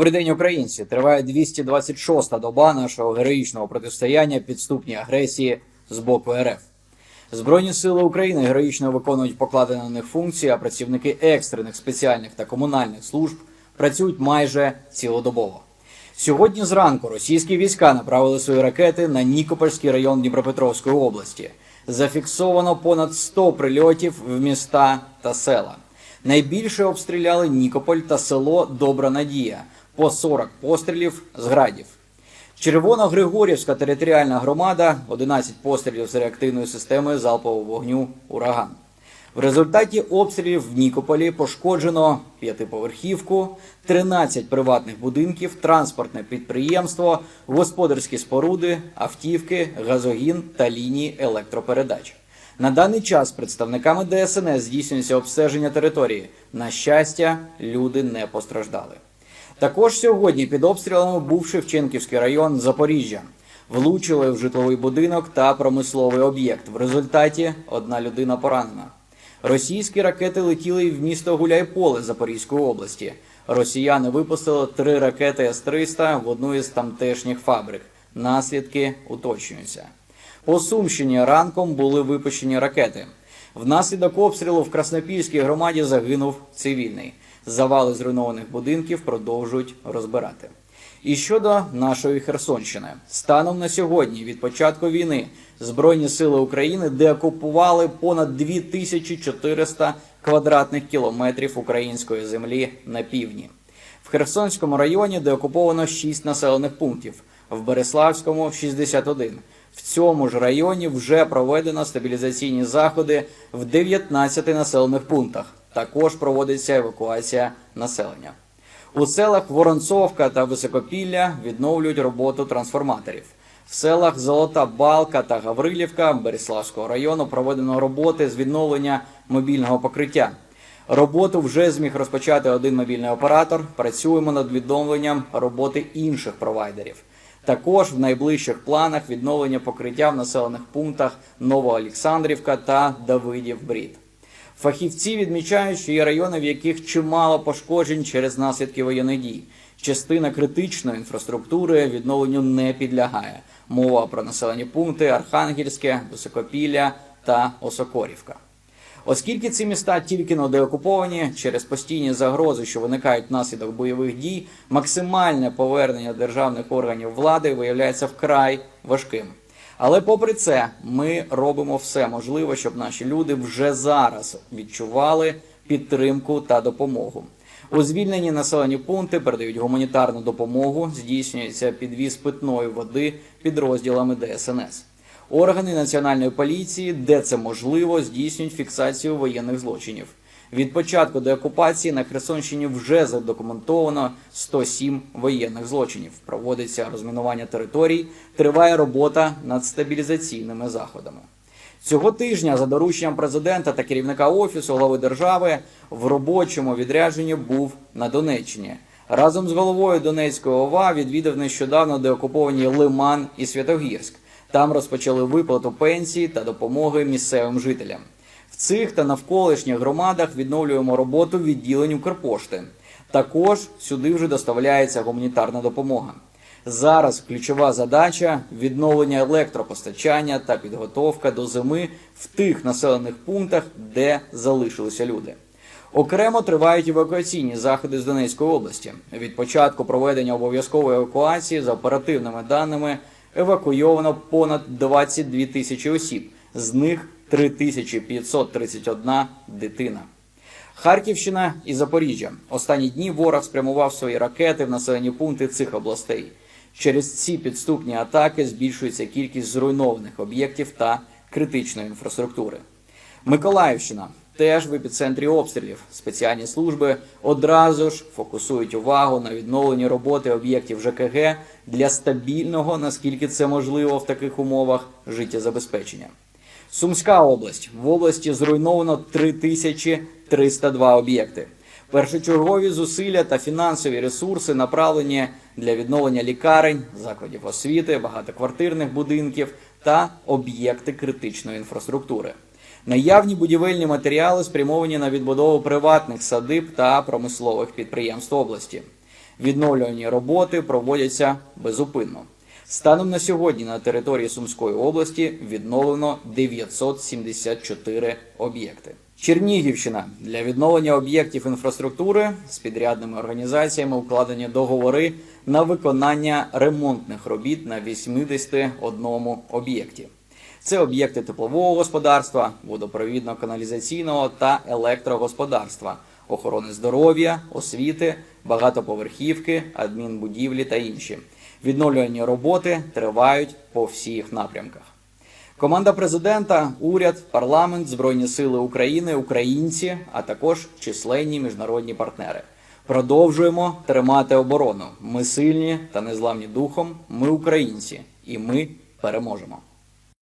Добрий день, українці! Триває 226-та доба нашого героїчного протистояння підступній агресії з боку РФ. Збройні сили України героїчно виконують покладені на них функції, а працівники екстрених спеціальних та комунальних служб працюють майже цілодобово. Сьогодні зранку російські війська направили свої ракети на Нікопольський район Дніпропетровської області. Зафіксовано понад 100 прильотів в міста та села. Найбільше обстріляли Нікополь та село Добра Надія по 40 пострілів з градів. Червоно-Григорівська територіальна громада 11 пострілів з реактивної системи залпового вогню Ураган. В результаті обстрілів в Нікополі пошкоджено п'ятиповерхівку, 13 приватних будинків, транспортне підприємство, господарські споруди, автівки, газогін та лінії електропередач. На даний час представниками ДСНС здійснюється обстеження території. На щастя, люди не постраждали. Також сьогодні під обстрілами був Шевченківський район Запоріжжя. Влучили в житловий будинок та промисловий об'єкт. В результаті одна людина поранена. Російські ракети летіли в місто Гуляйполе Запорізької області. Росіяни випустили три ракети С-300 в одну із тамтешніх фабрик. Наслідки уточнюються. По Сумщині ранком були випущені ракети. Внаслідок обстрілу в Краснопільській громаді загинув цивільний. Завали зруйнованих будинків продовжують розбирати. І щодо нашої Херсонщини, станом на сьогодні, від початку війни, Збройні сили України деокупували понад 2400 квадратних кілометрів української землі на півдні. В Херсонському районі деокуповано 6 населених пунктів, в Береславському 61. В цьому ж районі вже проведено стабілізаційні заходи в 19 населених пунктах. Також проводиться евакуація населення. У селах Воронцовка та Високопілля відновлюють роботу трансформаторів. В селах Золота Балка та Гаврилівка Береславського району проведено роботи з відновлення мобільного покриття. Роботу вже зміг розпочати один мобільний оператор. Працюємо над відновленням роботи інших провайдерів. Також в найближчих планах відновлення покриття в населених пунктах Новоолександрівка та Давидів Брід. Фахівці відмічають, що є райони, в яких чимало пошкоджень через наслідки воєнних дій. Частина критичної інфраструктури відновленню не підлягає. Мова про населені пункти Архангельське, Високопілля та Осокорівка. Оскільки ці міста тільки но деокуповані через постійні загрози, що виникають внаслідок бойових дій, максимальне повернення державних органів влади виявляється вкрай важким. Але попри це, ми робимо все можливе, щоб наші люди вже зараз відчували підтримку та допомогу. У звільнені населені пункти передають гуманітарну допомогу, здійснюється підвіз питної води підрозділами ДСНС. Органи національної поліції, де це можливо, здійснюють фіксацію воєнних злочинів. Від початку деокупації на Херсонщині вже задокументовано 107 воєнних злочинів. Проводиться розмінування територій, триває робота над стабілізаційними заходами. Цього тижня за дорученням президента та керівника офісу глави держави в робочому відрядженні був на Донеччині. Разом з головою Донецької ОВА відвідав нещодавно деокуповані Лиман і Святогірськ. Там розпочали виплату пенсій та допомоги місцевим жителям. Цих та навколишніх громадах відновлюємо роботу відділень Укрпошти. Також сюди вже доставляється гуманітарна допомога. Зараз ключова задача відновлення електропостачання та підготовка до зими в тих населених пунктах, де залишилися люди. Окремо тривають евакуаційні заходи з Донецької області. Від початку проведення обов'язкової евакуації за оперативними даними евакуйовано понад 22 тисячі осіб, з них 3531 дитина. Харківщина і Запоріжжя. Останні дні ворог спрямував свої ракети в населені пункти цих областей. Через ці підступні атаки збільшується кількість зруйнованих об'єктів та критичної інфраструктури. Миколаївщина теж в епіцентрі обстрілів. Спеціальні служби одразу ж фокусують увагу на відновленні роботи об'єктів ЖКГ для стабільного, наскільки це можливо в таких умовах, життєзабезпечення. Сумська область в області зруйновано 3302 об'єкти. Першочергові зусилля та фінансові ресурси направлені для відновлення лікарень, закладів освіти, багатоквартирних будинків та об'єкти критичної інфраструктури. Наявні будівельні матеріали спрямовані на відбудову приватних садиб та промислових підприємств області. Відновлювані роботи проводяться безупинно. Станом на сьогодні на території Сумської області відновлено 974 об'єкти. Чернігівщина для відновлення об'єктів інфраструктури з підрядними організаціями укладені договори на виконання ремонтних робіт на 81 об'єкті. Це об'єкти теплового господарства, водопровідно-каналізаційного та електрогосподарства, охорони здоров'я, освіти, багатоповерхівки, адмінбудівлі та інші. Відновлювані роботи тривають по всіх напрямках. Команда президента, уряд, парламент, Збройні Сили України, українці, а також численні міжнародні партнери. Продовжуємо тримати оборону. Ми сильні та незламні духом. Ми українці, і ми переможемо.